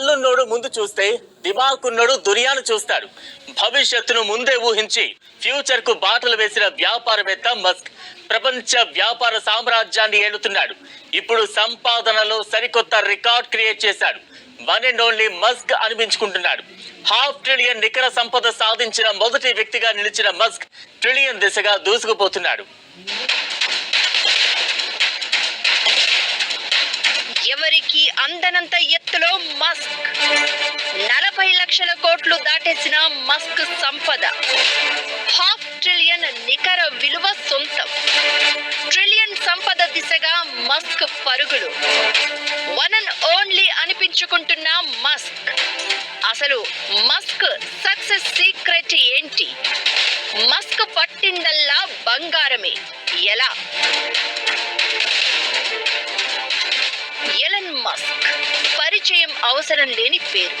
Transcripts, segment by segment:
కళ్ళున్నోడు ముందు చూస్తే దిమాకున్నోడు దునియాను చూస్తాడు. భవిష్యత్తును ముందే ఊహించి ఫ్యూచర్కు బాటలు వేసిన వ్యాపారవేత్త మస్క్ ప్రపంచ వ్యాపార సామ్రాజ్యాన్ని ఏలుతున్నాడు. ఇప్పుడు సంపాదనలో సరికొత్త రికార్డ్ క్రియేట్ చేశాడు. వన్ అండ్ ఓన్లీ మస్క్ అనిపించుకుంటున్నాడు. హాఫ్ ట్రిలియన్ నికర సంపద సాధించిన మొదటి వ్యక్తిగా నిలిచిన మస్క్ ట్రిలియన్ దిశగా దూసుకుపోతున్నాడు. ఎవరికి అందనంత ఎత్తులో మస్క్. నలభై లక్షల కోట్లు దాటేసిన మస్క్ సంపద. హాఫ్ ట్రిలియన్ నికర విలువ సొంతం. ట్రిలియన్ సంపద దిశగా మస్క్ పరుగులు. వన్ అండ్ ఓన్లీ అనిపించుకుంటున్న మస్క్. అసలు మస్క్ సక్సెస్ సీక్రెట్ ఏంటి? మస్క్ పట్టిందల్లా బంగారమే. ఎలా? Elon Musk. పరిచయం అవసరం లేని పేరు.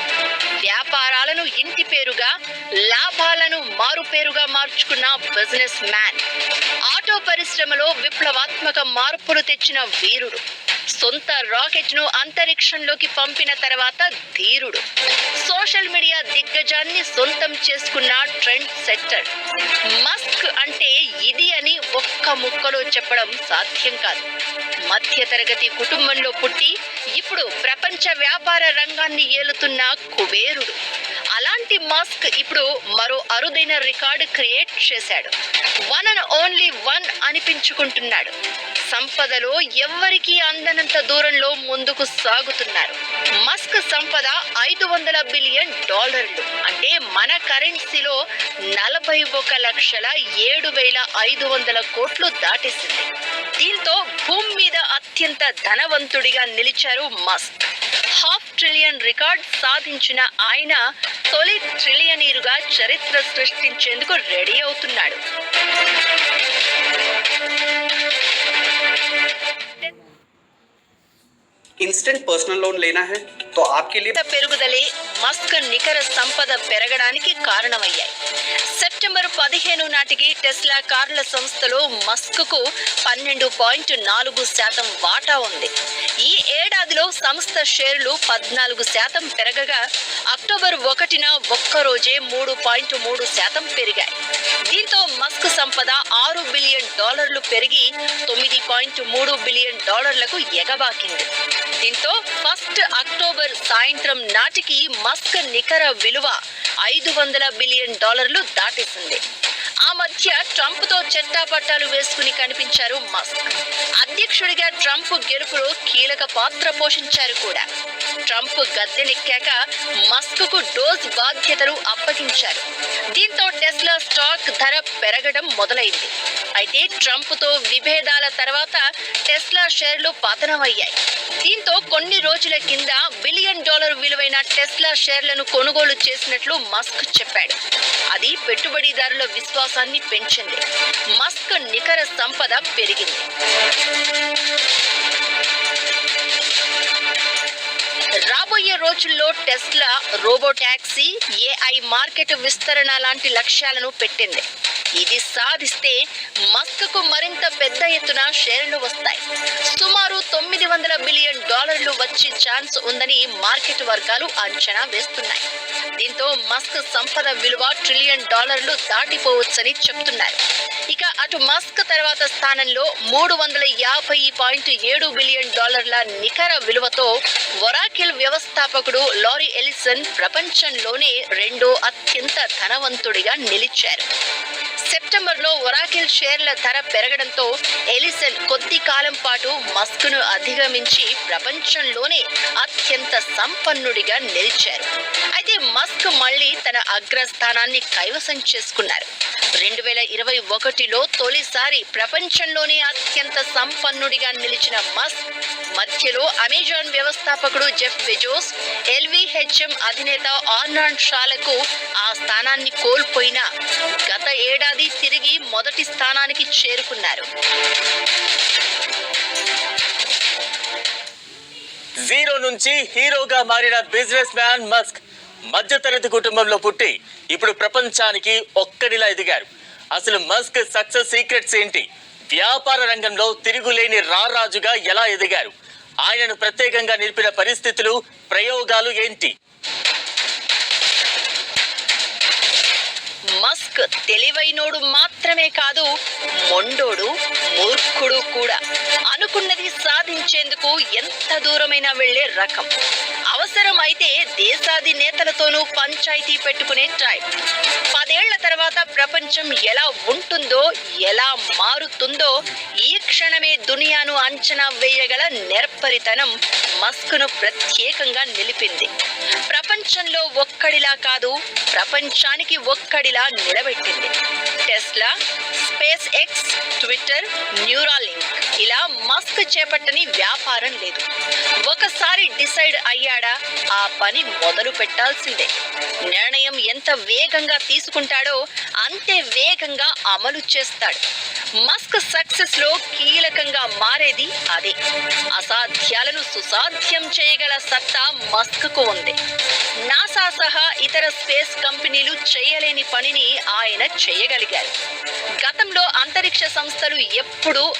వ్యాపారాలను ఇంటి పేరుగా లాభాలను మారు పేరుగా మార్చుకున్న బిజినెస్ మ్యాన్. ఆటో పరిశ్రమలో విప్లవాత్మక మార్పులు తెచ్చిన వీరుడు. సొంత రాకెట్ను అంతరిక్షంలోకి పంపిన తర్వాత ధీరుడు. సోషల్ మీడియా దిగ్గజాన్ని సొంతం చేసుకున్న ట్రెండ్ సెట్టర్. మస్క్ అంటే ఇది అని ఒక్క ముక్కలో చెప్పడం సాధ్యం కాదు. మధ్యతరగతి కుటుంబంలో పుట్టి ఇప్పుడు ప్రపంచ వ్యాపార రంగాన్ని ఏలుతున్న కుబేరుడు. అలాంటి మస్క్ ఇప్పుడు మరో అరుదైన రికార్డు క్రియేట్ చేశాడు. వన్ అండ్ ఓన్లీ వన్ అనిపించుకుంటున్నాడు. సంపదలో ఎవ్వరికీ అందనంత దూరంలో ముందుకు సాగుతున్నారు. మస్క్ సంపద ఐదు వందల బిలియన్ డాలర్లు. అంటే మన కరెన్సీలో నలభై ఒక లక్షల ఏడు వేల ఐదు వందల కోట్లు దాటేసింది. దీంతో భూమి మీద అత్యంత ధనవంతుడిగా నిలిచారు మస్క్. హాఫ్ ట్రిలియన్ రికార్డ్ సాధించిన ఆయన తొలి ట్రిలియనీరుగా చరిత్ర సృష్టించేందుకు రెడీ అవుతున్నాడు. ఇన్స్టెంట్ పర్సనల్ లోన్ లేనా హై తో ఆప్కే లియే పెరుగుదలే మస్క్ నికర సంపద పెరగడానికి కారణమయ్యాయి సెప్టెంబర్ పదిహేను నాటికి టెస్లా కార్ల సంస్థలో మస్క్కు పన్నెండు పాయింట్ నాలుగు శాతం వాటా ఉంది ఈ ఏడాదిలో సంస్థ షేర్లు పద్నాలుగు శాతం పెరగగా అక్టోబర్ ఒకటిన ఒక్కరోజే మూడు పాయింట్ మూడు శాతం పెరిగాయి దీంతో మస్క్ సంపద ఆరు బిలియన్ డాలర్లు పెరిగి తొమ్మిది పాయింట్ మూడు బిలియన్ డాలర్లకు ఎగబాకింది. దీంతో ఫస్ట్ అక్టోబర్ సాయంత్రం నాటికి మస్క్ నికర విలువ ఐదు వందల బిలియన్ డాలర్లు దాటేసింది. ఆ మధ్య ట్రంప్తో చెట్టాపట్టాలు వేసుకుని కనిపించారు మస్క్. అధ్యక్షుడిగా ట్రంప్ గెలుపులో కీలక పాత్ర పోషించారు కూడా. ట్రంప్ గద్దెనెక్కాక మస్క్కు డోస్ బాధ్యతలు అప్పగించారు. దీంతో టెస్లా స్టాక్ ధర పెరగడం మొదలైంది. అయితే ట్రంప్తో విభేదాల తర్వాత టెస్లా షేర్లు పతనమయ్యాయి. దీంతో కొన్ని రోజుల కింద బిలియన్ డాలర్ విలువైన టెస్లా షేర్లను కొనుగోలు చేసినట్లు మస్క్ చెప్పాడు. అది పెట్టుబడిదారుల విశ్వాసాన్ని పెంచింది. మస్క్ నికర సంపద పెరిగింది. రోజుల్లో Tesla robo taxi AI market విస్తరణ లాంటి లక్ష్యాలను పెట్టింది. ఇది సాధిస్తే మస్క్కు మరింత పెద్ద ఎత్తున షేర్లు వస్తాయి. వందల బిలియన్ డాలర్లు వచ్చే ఛాన్స్ ఉందని మార్కెట్ వర్గాలు అంచనా వేస్తున్నాయి. దీంతో మస్క్ సంపద విలువ ట్రిలియన్ డాలర్లు దాటిపోవచ్చని చెప్తున్నారు. ఇక అటు మస్క్ తర్వాత స్థానంలో మూడు వందల యాభై పాయింట్ ఏడు బిలియన్ డాలర్ల నికర విలువతో వొరాకిల్ వ్యవస్థాపకుడు లారీ ఎలిసన్ ప్రపంచంలోనే రెండో అత్యంత ధనవంతుడిగా నిలిచారు. సెప్టెంబర్లో ఒరాకిల్ షేర్ల ధర పెరగడంతో ఎలిసన్ కొద్ది కాలం పాటు మస్క్ను అధిగమించి ప్రపంచంలోనే అత్యంత సంపన్నుడిగా నిలిచారు. అయితే మస్క్ మళ్ళీ తన అగ్రస్థానాన్ని కైవసం చేసుకున్నారు. రెండు వేల ఇరవై ఒకటిలో తొలిసారి ప్రపంచంలోనే అత్యంత సంపన్నుడిగా నిలిచిన మస్క్ మధ్యలో అమెజాన్ వ్యవస్థాపకుడు జెఫ్ బెజోస్ ఎల్విహెచ్ఎం అధినేత ఆర్నాల్డ్ షాలకు ఆ స్థానాన్ని కోల్పోయిన గత ఏడాది తిరిగి మొదటి స్థానానికి చేరుకున్నారు. జీరో నుంచి హీరోగా మారిన బిజినెస్ మ్యాన్ మస్క్ మధ్యతరగతి కుటుంబంలో పుట్టి ఇప్పుడు ప్రపంచానికి ఒక్కడిలా ఎదిగారు. అసలు మస్క్ సక్సెస్ సీక్రెట్స్ ఏంటి? వ్యాపార రంగంలో తిరుగులేని రారాజుగా ఎలా ఎదిగారు? ఆయనను ప్రత్యేకంగా నిలిపిన పరిస్థితులు ప్రయోగాలు ఏంటి? మస్క్ తెలివైనోడు మాత్రమే కాదు మొండోడు మూర్ఖుడు కూడా. అనుకున్నది సాధించేందుకు ఎంత దూరమైనా వెళ్ళే రకం. అవసరం అయితే దేశాధినేతలతోనూ పంచాయతీ పెట్టుకునే టైం పదేళ్ళ తర్వాత ప్రపంచం ఎలా ఉంటుందో ఎలా మారుతుందో ఈ క్షణమే దునియాను అంచనా వేయగల నెర్పరితనం మస్క్ను ప్రత్యేకంగా నిలిపింది. ప్రపంచంలో ఒక్కడిలా కాదు ప్రపంచానికి ఒక్కడిలా నిలబెట్టింది. Tesla SpaceX Twitter Neuralink. ఇలా మస్క్ చేపట్టని వ్యాపారం లేదు. ఒకసారి డిసైడ్ అయ్యాడా? ఆ పని మొదలు పెట్టాల్సిందే. నిర్ణయం ఎంత వేగంగా తీసుకుంటాడో అంతే వేగంగా అమలు చేస్తాడు. మస్క్ సక్సెస్లో కీలకంగా మారేది అదే. అసాధ్యాలను సుసాధ్యం చేయగల సత్తా మస్క్కు ఉంది. నాసా సహా ఇతర స్పేస్ కంపెనీలు చేయలేని పనిని ఆయన చేయగలిగారు. గతంలో అంతరిక్ష సంస్థలు ఎప్పుడూ